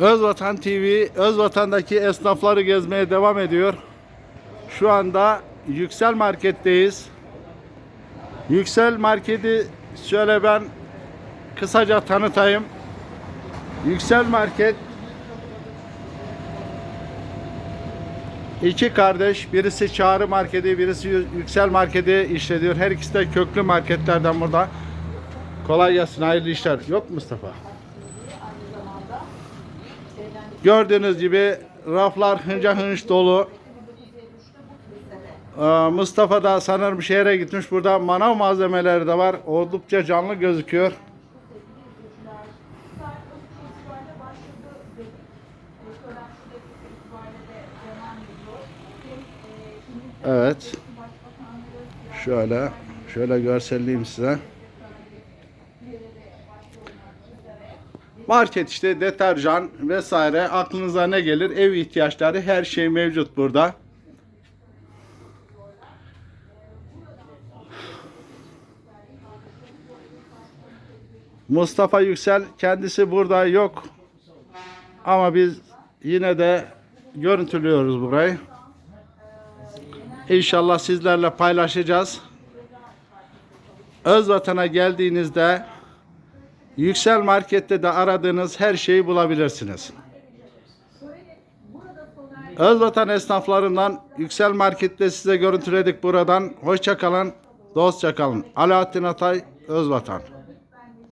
Özvatan TV, Özvatan'daki esnafları gezmeye devam ediyor. Şu anda Yüksel Market'teyiz. Yüksel Market'i şöyle ben kısaca tanıtayım. Yüksel Market iki kardeş, birisi Çağrı Marketi, birisi Yü- Yüksel Marketi işletiyor. Her ikisi de köklü marketlerden burada. Kolay gelsin, hayırlı işler. Yok mu Mustafa? Gördüğünüz gibi raflar hınca hınç dolu. Ee, Mustafa da sanırım şehre gitmiş. Burada manav malzemeleri de var. Oldukça canlı gözüküyor. Evet. Şöyle şöyle görselleyeyim size. Market işte deterjan vesaire aklınıza ne gelir ev ihtiyaçları her şey mevcut burada. Mustafa Yüksel kendisi burada yok. Ama biz yine de görüntülüyoruz burayı. İnşallah sizlerle paylaşacağız. Özvatan'a geldiğinizde Yüksel Market'te de aradığınız her şeyi bulabilirsiniz. Özvatan esnaflarından Yüksel Market'te size görüntüledik buradan. Hoşça kalın, dostça kalın. Alaaddin Atay, Özvatan.